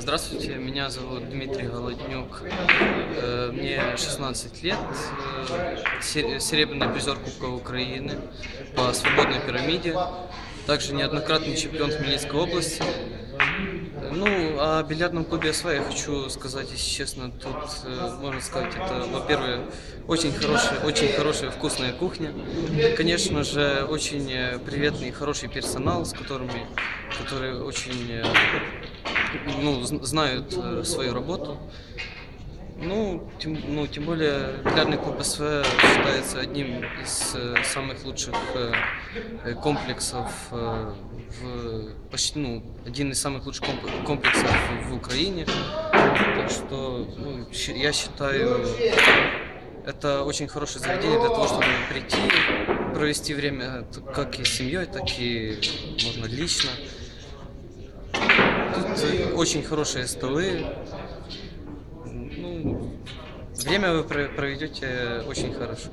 Здравствуйте, меня зовут Дмитрий Голоднюк. Э, Мне 16 лет. Э, се- Серебряный призер Кубка Украины по свободной пирамиде. Также неоднократный чемпион Хмельницкой области. Ну, о бильярдном клубе СВ я хочу сказать, если честно, тут, э, можно сказать, это, во-первых, очень хорошая, очень хорошая вкусная кухня. Конечно же, очень приветный и хороший персонал, с которыми, которые очень ну, знают э, свою работу. Ну тем, ну, тем более, бильярдный клуб СВ считается одним из э, самых лучших э, э, комплексов э, в почти, ну, один из самых лучших комп- комплексов в Украине. Так что ну, я считаю, это очень хорошее заведение для того, чтобы прийти, провести время как и с семьей, так и можно лично. Очень хорошие столы. Ну, время вы про- проведете очень хорошо.